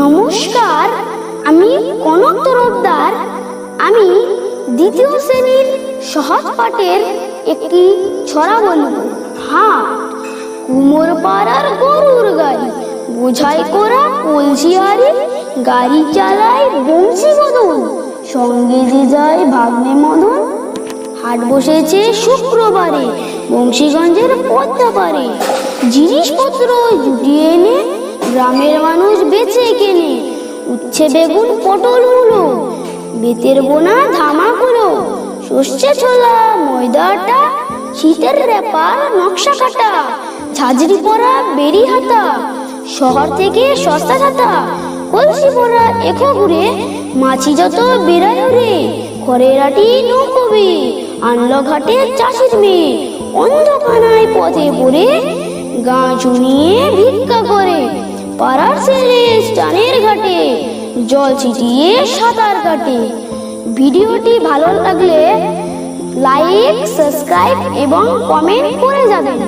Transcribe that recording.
নমস্কার, আমি কনক তরফদার। আমি দ্বিতীয় শ্রেণির সহজ পাঠের একটি ছড়া বলব। হ্যাঁ কুমোর পাড়ার গরুর গাড়ি, বোঝাই করা কলসি হারি গাড়ি চালায় বংশী মদন, সঙ্গে যে যায় ভাগ্নে মদন। হাট বসেছে শুক্রবারে, বংশীগঞ্জের পদ্মা জিনিসপত্র জুটিয়ে এনে গ্রামের মানুষ বেচে কেনে উচ্ছে বেগুন পটল মূলো বেতের বোনা ধামাকুলো সর্ষে ছোলা, ময়দা আটা, শীতের রেপার নকশা কাটা, ঝাঁঝরি পরা বেরি হাতা, শহর থেকে সস্তা ছাতা কলসি পরা এখো ঘুরে, মাছি যত বেড়ায় রে ঘরের আটি নৌকবি, আনলো ঘাটে চাষির মেয়ে অন্ধকানায় পথে পড়ে, গা চুনিয়ে ভিক্ষা করে। পাড়ার ছেলে স্টানের ঘাটে, জল ছিটিয়ে সাঁতার কাটে। ভিডিওটি ভালো লাগলে লাইক সাবস্ক্রাইব এবং কমেন্ট করে যাবেন।